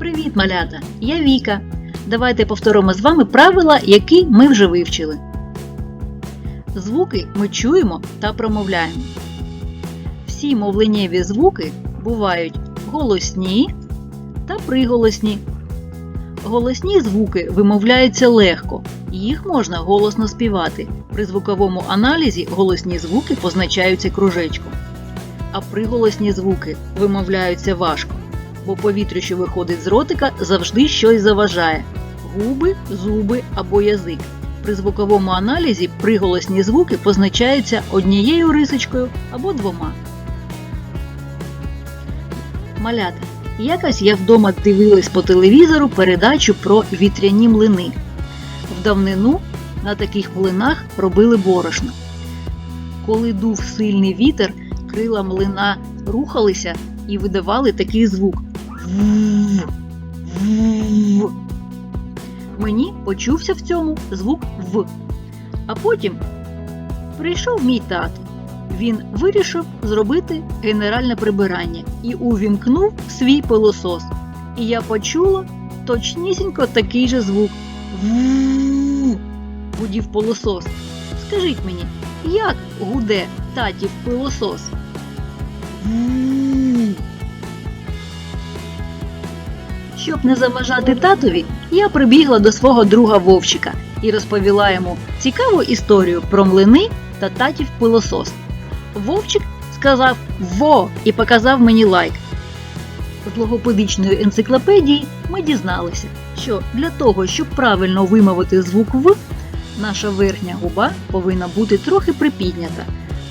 Привіт, малята! Я Віка. Давайте повторимо з вами правила, які ми вже вивчили. Звуки ми чуємо та промовляємо. Всі мовленнєві звуки бувають голосні та приголосні. Голосні звуки вимовляються легко, їх можна голосно співати. При звуковому аналізі голосні звуки позначаються кружечком. А приголосні звуки вимовляються важко, бо повітря, що виходить з ротика, завжди щось заважає губи, зуби або язик. При звуковому аналізі приголосні звуки позначаються однією рисочкою або двома. Малята. Якось я вдома дивилась по телевізору передачу про вітряні млини. В давнину на таких млинах робили борошно. Коли дув сильний вітер, крила млина рухалися і видавали такий звук. «Вв, вв». Мені почувся в цьому звук В. А потім прийшов мій тато. Він вирішив зробити генеральне прибирання і увімкнув свій пилосос. І я почула точнісінько такий же звук. «Ву!» гудів пилосос. Скажіть мені, як гуде татів пилосос? Щоб не заважати татові, я прибігла до свого друга Вовчика і розповіла йому цікаву історію про млини та татів пилосос. Вовчик сказав Во і показав мені лайк. З логопедичної енциклопедії ми дізналися, що для того, щоб правильно вимовити звук В, наша верхня губа повинна бути трохи припіднята,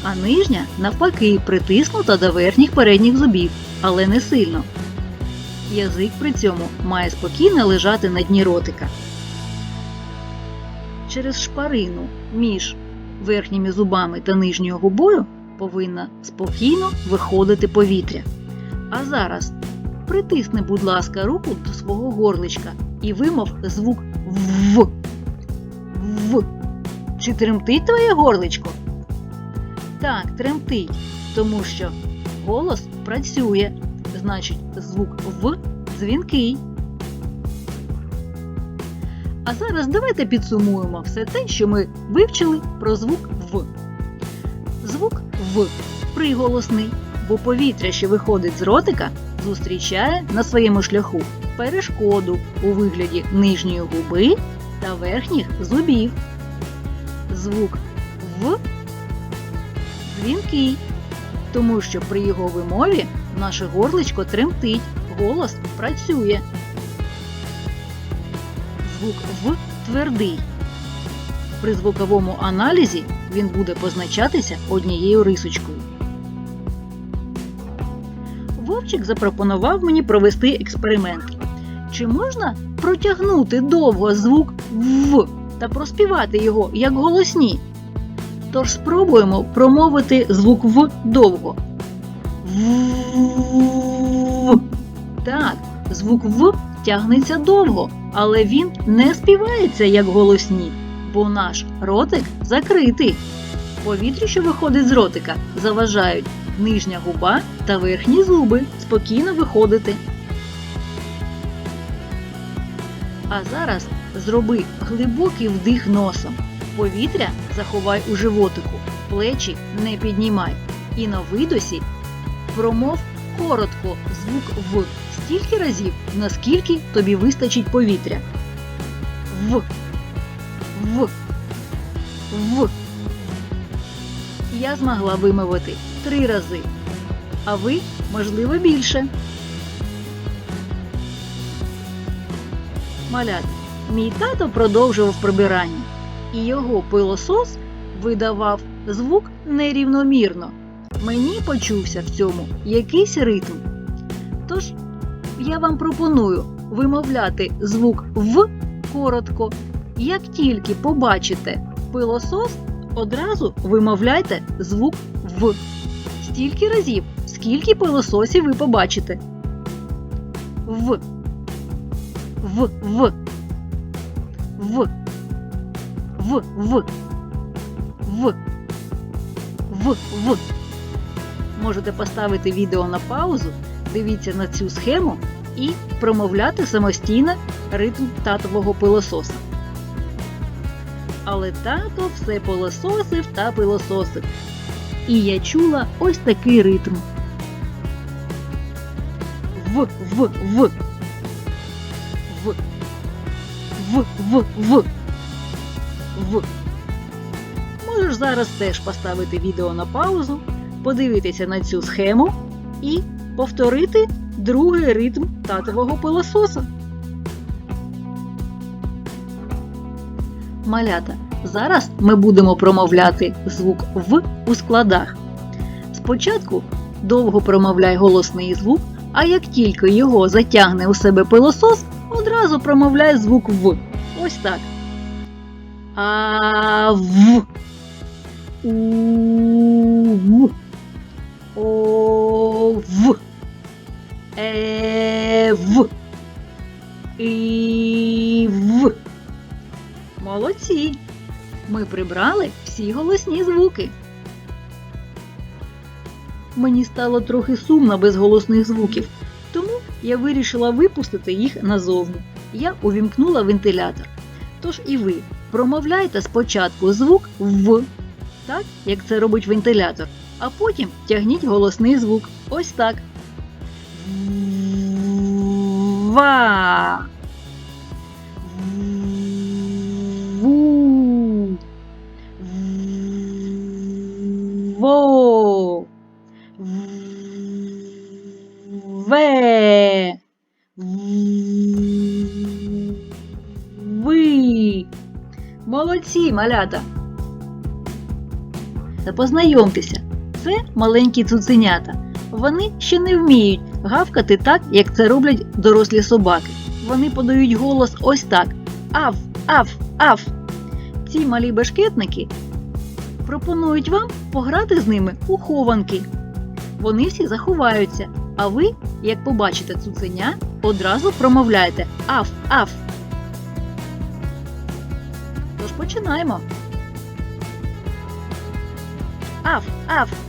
а нижня, навпаки, притиснута до верхніх передніх зубів, але не сильно. Язик при цьому має спокійно лежати на дні ротика. Через шпарину між верхніми зубами та нижньою губою повинна спокійно виходити повітря. А зараз притисни, будь ласка, руку до свого горличка і вимов звук В. В. Чи тремтить твоє горличко? Так, тремтить, тому що голос працює. Значить, звук В дзвінкий. А зараз давайте підсумуємо все те, що ми вивчили про звук В. Звук В приголосний, бо повітря, що виходить з ротика, зустрічає на своєму шляху перешкоду у вигляді нижньої губи та верхніх зубів. Звук В дзвінкий, тому що при його вимові наше горличко тремтить, голос працює. Звук В твердий. При звуковому аналізі він буде позначатися однією рисочкою. Вовчик запропонував мені провести експеримент. Чи можна протягнути довго звук В та проспівати його як голосні? Тож спробуємо промовити звук В довго. В. Так, звук В тягнеться довго, але він не співається як голосні, бо наш ротик закритий. Повітря, що виходить з ротика, заважають нижня губа та верхні зуби спокійно виходити. А зараз зроби глибокий вдих носом. Повітря заховай у животику, плечі не піднімай. І на видосі промов коротко звук В стільки разів, наскільки тобі вистачить повітря. В. В. В. Я змогла вимовити три рази. А ви, можливо, більше. Малят, мій тато продовжував прибирання, і його пилосос видавав звук нерівномірно. Мені почувся в цьому якийсь ритм. Тож я вам пропоную вимовляти звук В коротко. Як тільки побачите пилосос, одразу вимовляйте звук В. Стільки разів, скільки пилососів ви побачите. В. В. В. В. В. В. В. В. В. Можете поставити відео на паузу, дивіться на цю схему і промовляти самостійно ритм татового пилососа. Але тато все пилососив та пилососив. І я чула ось такий ритм. В, в, в. В. В, в, в. В. Можеш зараз теж поставити відео на паузу, подивитися на цю схему і повторити другий ритм татового пилососа. Малята. Зараз ми будемо промовляти звук В у складах. Спочатку довго промовляй голосний звук, а як тільки його затягне у себе пилосос, одразу промовляй звук В. Ось так. А в. У в. О в. Е в. І в. Молодці! Ми прибрали всі голосні звуки. Мені стало трохи сумно без голосних звуків, тому я вирішила випустити їх назовні. Я увімкнула вентилятор. Тож і ви промовляйте спочатку звук В, так як це робить вентилятор, а потім тягніть голосний звук. Ось так. Ва. Ву. Во. Ве. Ви. Молодці, малята. Та познайомтеся, це маленькі цуценята. Вони ще не вміють гавкати так, як це роблять дорослі собаки. Вони подають голос ось так: ав. Ці малі бешкетники пропонують вам пограти з ними у хованки. Вони всі заховаються, а ви, як побачите цуценя, одразу промовляєте Аф, аф. Тож починаємо. Аф, аф.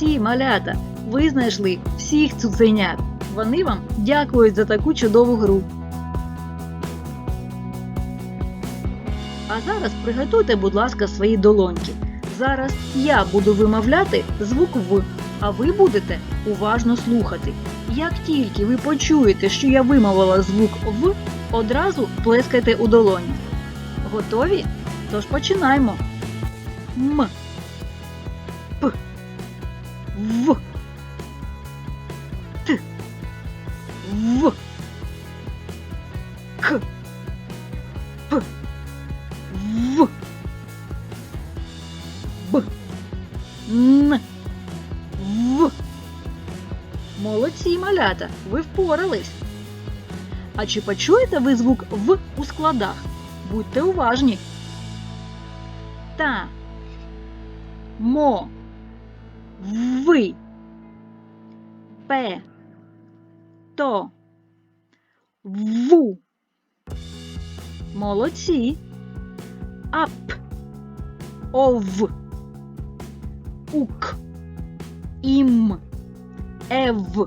Молодці, малята! Ви знайшли всіх цуценят. Вони вам дякують за таку чудову гру. А зараз приготуйте, будь ласка, свої долоньки. Зараз я буду вимовляти звук В, а ви будете уважно слухати. Як тільки ви почуєте, що я вимовила звук В, одразу плескайте у долоні. Готові? Тож починаємо. М. П. В. Т. В. К. П. В. Б. Н. В. Молодці, малята, ви впорались. А чи почуєте ви звук В у складах? Будьте уважні. Та. Мо. Ви. Пе. То. Ву. Молодці. Ап. Ов. Ук. Ім. Ев.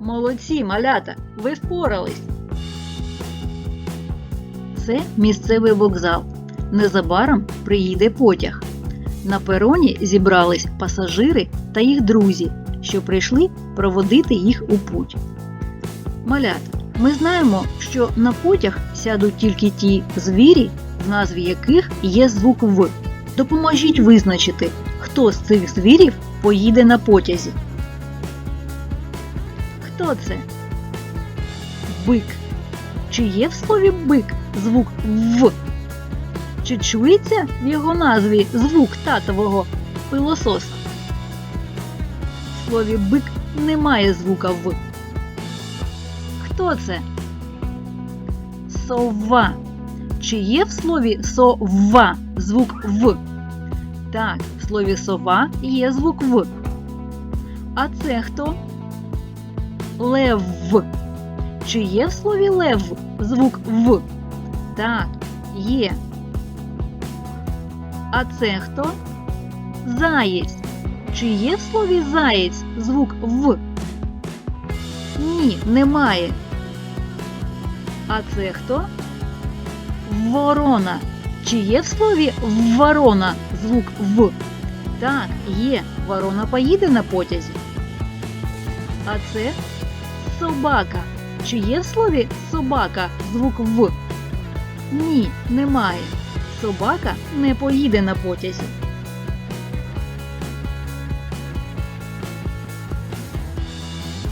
Молодці, малята, ви впорались. Це місцевий вокзал. Незабаром приїде потяг. На пероні зібрались пасажири та їх друзі, що прийшли проводити їх у путь. Малята, ми знаємо, що на потяг сядуть тільки ті звірі, в назві яких є звук В. Допоможіть визначити, хто з цих звірів поїде на потязі. Хто це? Бик. Чи є в слові бик звук В? Чи чується в його назві звук татового пилососа? У слові бик немає звука В. Хто це? Сова. Чи є в слові сова звук В? Так, в слові сова є звук В. А це хто? Лев. Чи є в слові лев звук В? Так, є. А це хто? Заєць. Чи є в слові заєць звук В? Ні, немає. А це хто? Ворона. Чи є в слові ворона звук В? Так, є. Ворона поїде на потязі. А це собака. Чи є в слові собака звук В? Ні, немає. Собака не поїде на потязі.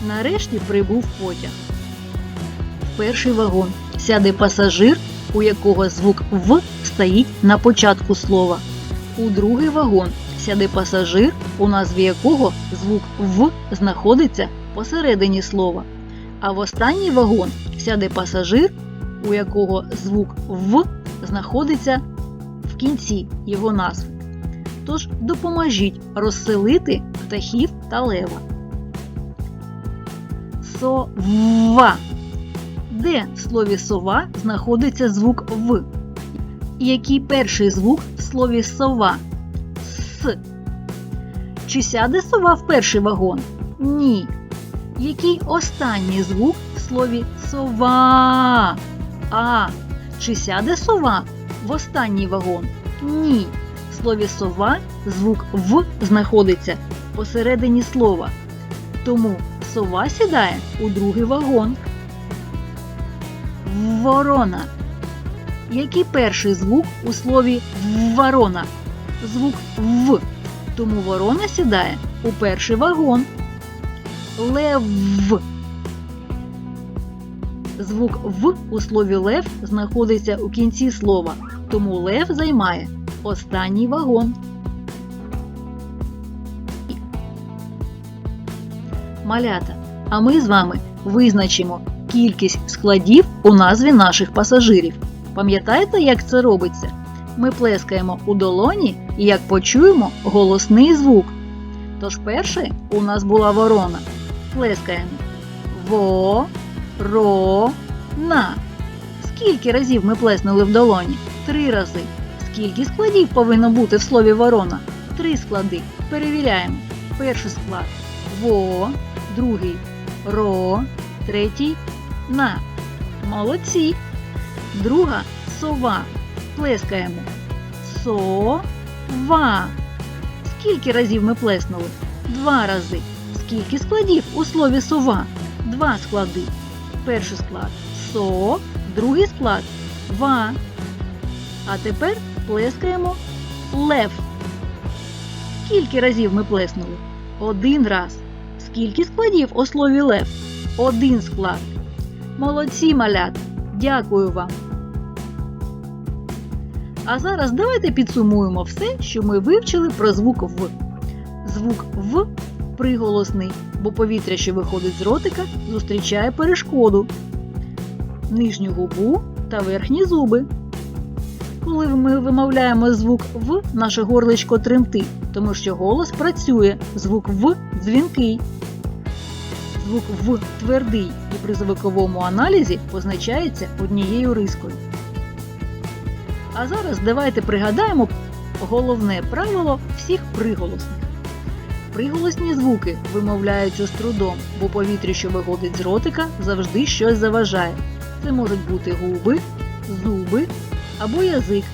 Нарешті прибув потяг. В перший вагон сяде пасажир, у якого звук В стоїть на початку слова. У другий вагон сяде пасажир, у назві якого звук В знаходиться посередині слова. А в останній вагон сяде пасажир, у якого звук В знаходиться в кінці його назви. Тож допоможіть розселити птахів та лева. Сова. Де в слові сова знаходиться звук В? Який перший звук в слові сова? С. Чи сяде сова в перший вагон? Ні. Який останній звук в слові сова? А. Чи сяде сова в останній вагон? Ні. В слові сова звук В знаходиться посередині слова. Тому сова сідає у другий вагон. Ворона. Який перший звук у слові ворона? Звук В. Тому ворона сідає у перший вагон. Лев. Звук В у слові лев знаходиться у кінці слова, тому лев займає останній вагон. Малята, а ми з вами визначимо кількість складів у назві наших пасажирів. Пам'ятаєте, як це робиться? Ми плескаємо у долоні і як почуємо голосний звук. Тож перше у нас була ворона. Плескаємо. Во, ро, на. Скільки разів ми плеснули в долоні? Три рази. Скільки складів повинно бути в слові ворона? Три склади. Перевіряємо. Перший склад во, другий ро, третій на. Молодці. Друга сова. Плескаємо. Сова. Скільки разів ми плеснули? Два рази. Скільки складів у слові сова? Два склади. Перший склад со, другий склад ва. А тепер плескаємо лев. Скільки разів ми плеснули? Один раз. Скільки складів у слові лев? Один склад. Молодці малята! Дякую вам! А зараз давайте підсумуємо все, що ми вивчили про звук В. Звук В приголосний, бо повітря, що виходить з ротика, зустрічає перешкоду, нижню губу та верхні зуби. Коли ми вимовляємо звук В, наше горличко тремтить, тому що голос працює, звук В дзвінкий. Звук В твердий і при звуковому аналізі позначається однією рискою. А зараз давайте пригадаємо головне правило всіх приголосних. Приголосні звуки вимовляються з трудом, бо повітря, що виходить з ротика, завжди щось заважає. Це можуть бути губи, зуби або язик.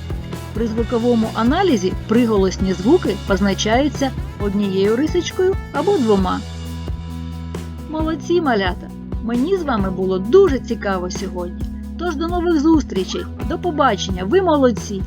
При звуковому аналізі приголосні звуки позначаються однією рисочкою або двома. Молодці малята! Мені з вами було дуже цікаво сьогодні. Тож до нових зустрічей, до побачення, ви молодці!